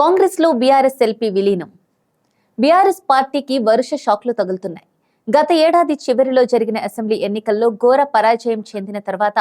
కాంగ్రెస్లో BRS LP విలీనం. BRS పార్టీకి వరుస షాక్లు తగులుతున్నాయి. గత ఏడాది చివరిలో జరిగిన అసెంబ్లీ ఎన్నికల్లో ఘోర పరాజయం చెందిన తర్వాత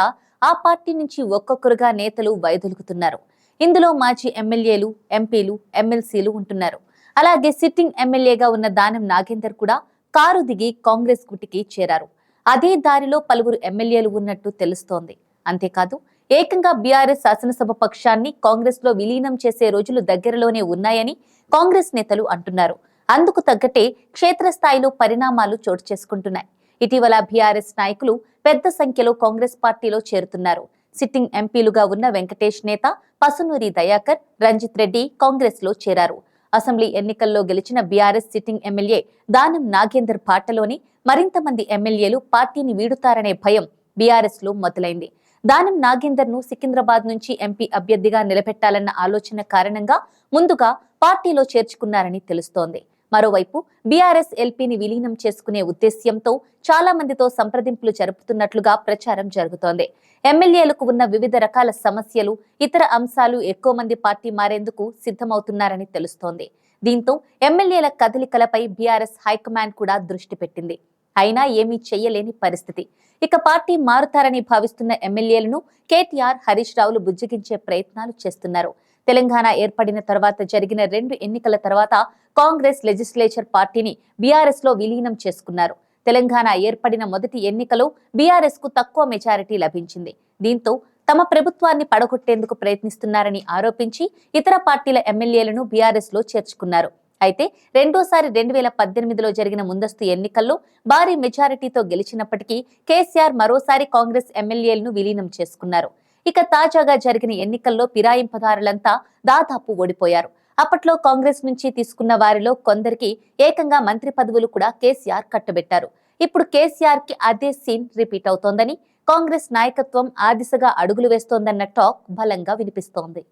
ఆ పార్టీ నుంచి ఒక్కొక్కరుగా నేతలు వైదొలుగుతున్నారు. ఇందులో మాజీ ఎమ్మెల్యేలు ఎంపీలు ఎమ్మెల్సీలు ఉంటున్నారు. అలాగే సిట్టింగ్ ఎమ్మెల్యేగా ఉన్న దానం నాగేందర్ కూడా కారు దిగి కాంగ్రెస్ గుటికి చేరారు. అదే దారిలో పలువురు ఎమ్మెల్యేలు ఉన్నట్టు తెలుస్తోంది. అంతేకాదు ఏకంగా బీఆర్ఎస్ శాసనసభ పక్షాన్ని కాంగ్రెస్లో విలీనం చేసే రోజులు దగ్గరలోనే ఉన్నాయని కాంగ్రెస్ నేతలు అంటున్నారు. అందుకు తగ్గట్టే క్షేత్రస్థాయిలో పరిణామాలు చోటు చేసుకుంటున్నాయి. ఇటీవల బీఆర్ఎస్ నాయకులు పెద్ద సంఖ్యలో కాంగ్రెస్ పార్టీలో చేరుతున్నారు. సిట్టింగ్ ఎంపీలుగా ఉన్న వెంకటేష్ నేత పసునూరి దయాకర్ రంజిత్ రెడ్డి కాంగ్రెస్లో చేరారు. అసెంబ్లీ ఎన్నికల్లో గెలిచిన BRS sitting MLA Danam Nagender పాటలోని మరింత మంది ఎమ్మెల్యేలు పార్టీని వీడుతారనే భయం బీఆర్ఎస్లో మొదలైంది. దానం నాగేందర్ను సికింద్రాబాద్ నుంచి ఎంపీ అభ్యర్థిగా నిలబెట్టాలన్న ఆలోచన కారణంగా ముందుగా పార్టీలో చేర్చుకున్నారని తెలుస్తోంది. మరోవైపు బీఆర్ఎస్ ఎల్పీని విలీనం చేసుకునే ఉద్దేశ్యంతో చాలా మందితో సంప్రదింపులు జరుపుతున్నట్లుగా ప్రచారం జరుగుతోంది. ఎమ్మెల్యేలకు ఉన్న వివిధ రకాల సమస్యలు ఇతర అంశాలు ఎక్కువ మంది పార్టీ మారేందుకు సిద్ధమవుతున్నారని తెలుస్తోంది. దీంతో ఎమ్మెల్యేల కదలికలపై బీఆర్ఎస్ హైకమాండ్ కూడా దృష్టి పెట్టింది. అయినా ఏమీ చెయ్యలేని పరిస్థితి. ఇక పార్టీ మారుతారని భావిస్తున్న ఎమ్మెల్యేలను కేటీఆర్ హరీష్ రావులు బుజ్జగించే ప్రయత్నాలు చేస్తున్నారు. తెలంగాణ ఏర్పడిన తర్వాత జరిగిన రెండు ఎన్నికల తర్వాత కాంగ్రెస్ లెజిస్లేచర్ పార్టీని బీఆర్ఎస్లో విలీనం చేసుకున్నారు. తెలంగాణ ఏర్పడిన మొదటి ఎన్నికలో బీఆర్ఎస్కు తక్కువ మెజారిటీ లభించింది. దీంతో తమ ప్రభుత్వాన్ని పడగొట్టేందుకు ప్రయత్నిస్తున్నారని ఆరోపించి ఇతర పార్టీల ఎమ్మెల్యేలను బీఆర్ఎస్లో చేర్చుకున్నారు. అయితే రెండోసారి రెండు వేల పద్దెనిమిదిలో జరిగిన ముందస్తు ఎన్నికల్లో భారీ మెజారిటీతో గెలిచినప్పటికీ కేసీఆర్ మరోసారి కాంగ్రెస్ ఎమ్మెల్యేలను విలీనం చేసుకున్నారు. ఇక తాజాగా జరిగిన ఎన్నికల్లో ఫిరాయింపుదారులంతా దాదాపు ఓడిపోయారు. అప్పట్లో కాంగ్రెస్ నుంచి తీసుకున్న వారిలో కొందరికి ఏకంగా మంత్రి పదవులు కూడా కేసీఆర్ కట్టబెట్టారు. ఇప్పుడు కేసీఆర్కి అదే సీన్ రిపీట్ అవుతోందని కాంగ్రెస్ నాయకత్వం ఆ దిశగా అడుగులు వేస్తోందన్న టాక్ బలంగా వినిపిస్తోంది.